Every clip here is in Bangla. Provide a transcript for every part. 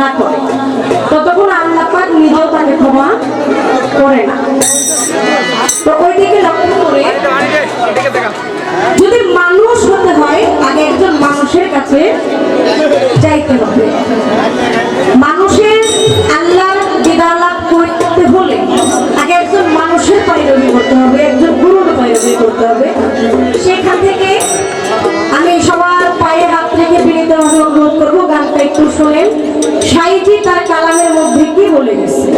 না করে। ততক্ষণ আল্লাহ পাক নিজেও তাকে ক্ষমা করে না। তো ওইদিকে লক্ষ্য করে যদি মানুষ হতে হয়, আগে একজন মানুষের কাছে যাইতে হবে। তিনি তার কালামের মধ্যে কি বলে গেছে?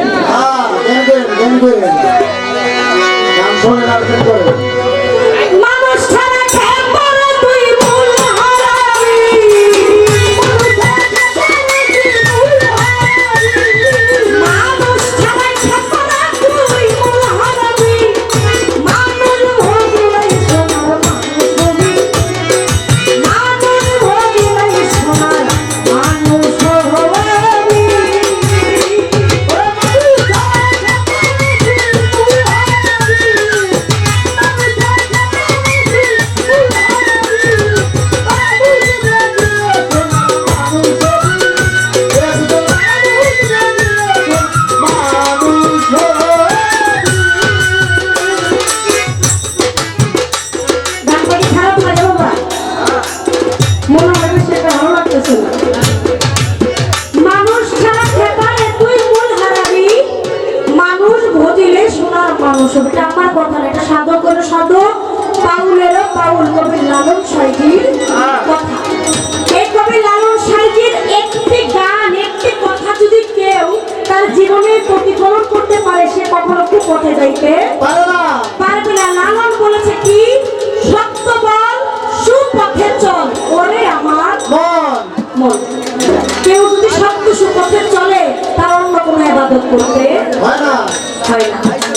বোধ করতে হয় না।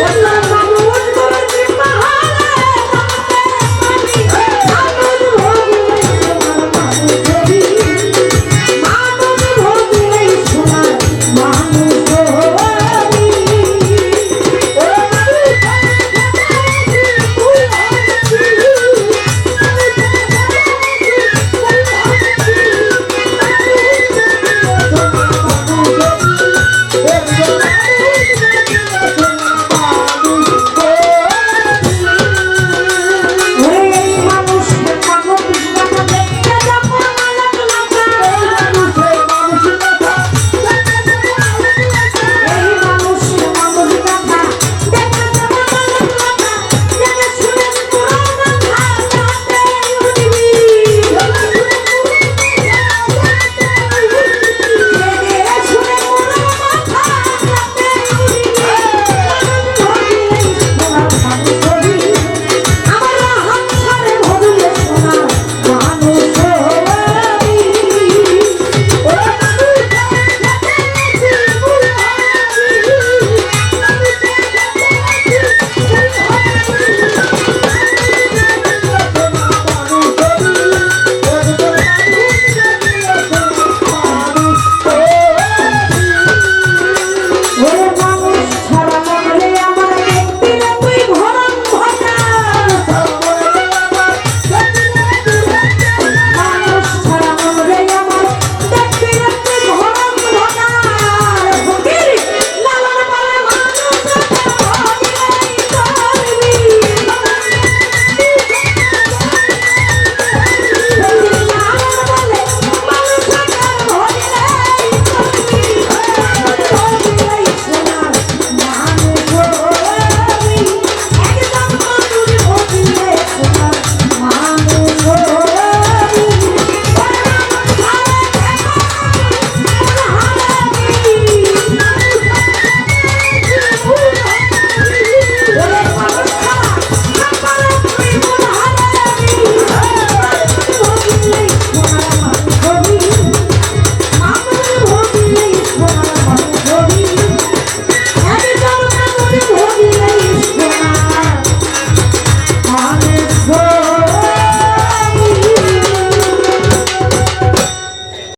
One